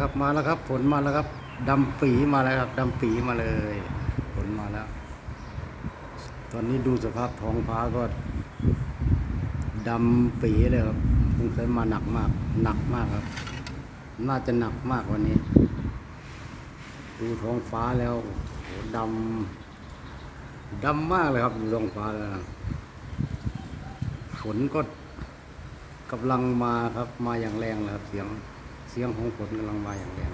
ครับมาแล้วครับ ฝนมาแล้วครับดำปีมาแล้วครับดำปีมาเลยฝนมาแล้ว ตอนนี้ดูสภาพท้องฟ้าก็ดำปีเลยครับคงใช้มาหนักมาก หนักมากครับ น่าจะหนักมากวันนี้ ดูท้องฟ้าแล้วโหดำดำมากเลยครับดูท้องฟ้าแล้วฝนก็กำลังมาครับมาอย่างแรงเลยครับเสียง เสียงของฝนกำลังมาอย่างแรง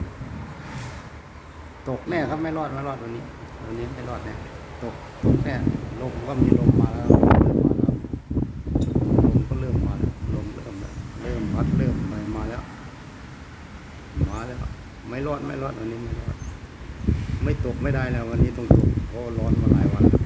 ตกแน่ครับไม่รอดไม่รอดวันนี้วันนี้ไม่รอดแน่ตกตกแน่ลมก็มีลมมาแล้วลมก็เริ่มมาแล้วลมเริ่มมาเริ่มพัดเริ่มไรมาแล้วมาแล้วไม่รอดไม่รอดวันนี้ไม่รอดไม่ตกไม่ได้แล้ววันนี้ต้องตกเพราะร้อนมาหลายวันแล้ว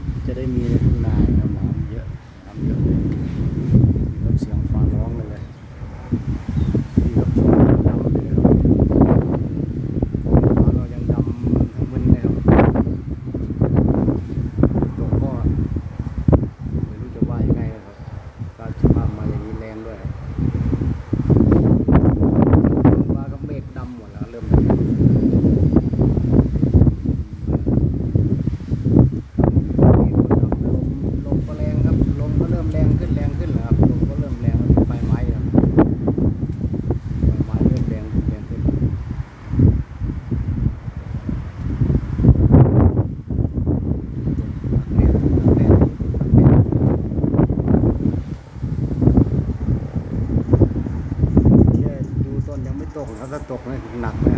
ำจะได้มีในทุ่งนา หนักไหม